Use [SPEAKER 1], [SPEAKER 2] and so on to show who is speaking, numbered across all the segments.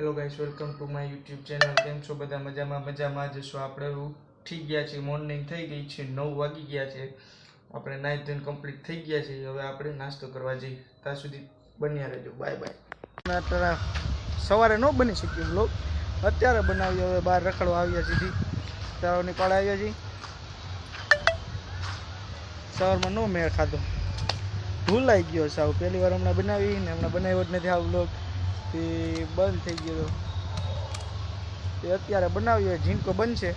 [SPEAKER 1] Hello guys welcome to my YouTube channel કેમ છો બધા? મજામાં? મજામાં જશો આપણે ઉઠી ગયા છીએ. મોર્નિંગ થઈ ગઈ છે, નવ વાગી ગયા છે. આપણે નાઇટ ધન કમ્પ્લીટ થઈ ગયા છે હવે આપણે નાસ્તો કરવા જઈએ. ત્યાં સુધી બન્યા રહેજો. બાય બાય સવારે ન બની શક્યું બ્લોગ અત્યારે બનાવ્યો હવે બહાર રખડવા આવ્યા સીધી તારોની પાડે આવ્યા છીએ. સવારમાં નો મેળ ખાધો. ભૂલાઈ ગયો સાવ. પહેલી વાર હમણાં બનાવી ને હમણાં બનાવ્યો જ નથી આ બ્લોગ તે બંધ થઈ ગયો તે અત્યારે બનાવ્યો ઝીંકો બનશે.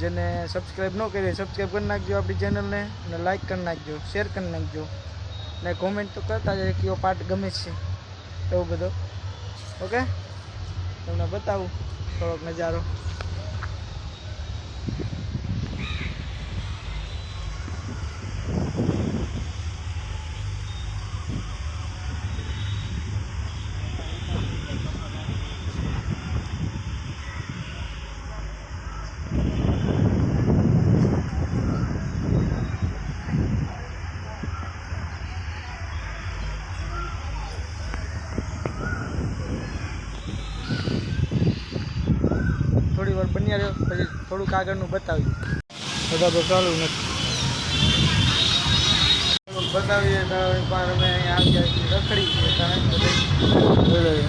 [SPEAKER 1] જેને સબસ્ક્રાઈબ ન કરી સબસ્ક્રાઈબ કરી નાખજો આપણી ચેનલને અને લાઈક કરી નાખજો શેર કરી નાખજો. ને કોમેન્ટ તો કરતા જાય કયો પાર્ટ ગમે છે. એવું બધું. ઓકે? તમને બતાવું થોડોક નજારો. થોડી રહ્યો પછી થોડુંક આગળનું બતાવ્યું બધા તો ચાલુ નથી. બતાવીએ તો પણ અમે અહીંયા આવી ગયા રખડી છીએ કારણ કે બધે બોલાવીએ.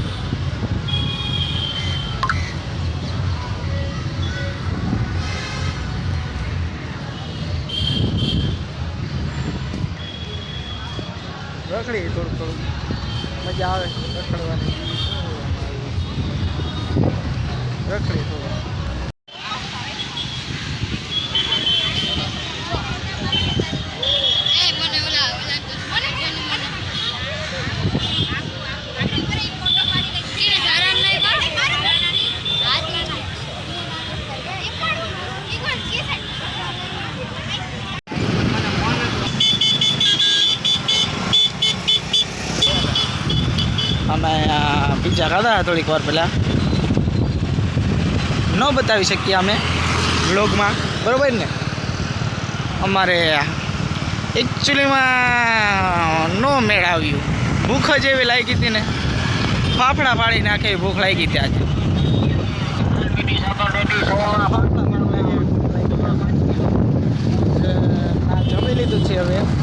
[SPEAKER 1] રખડી થોડુંક થોડુંક. મજા આવે રખડવાની. રખડી થોડું અમે પિઝા ખાધા થોડીક વાર પહેલાં. ન બતાવી શકીએ અમે વ્લોગમાં બરાબર ને? અમારે એકચ્યુઅલીમાં નો મેળ આવ્યું. ભૂખ જ એવી લાગી હતી ને. ફાફડા પાડી નાખે ભૂખ લાગી હતી આજે. જમી લીધું છે હવે.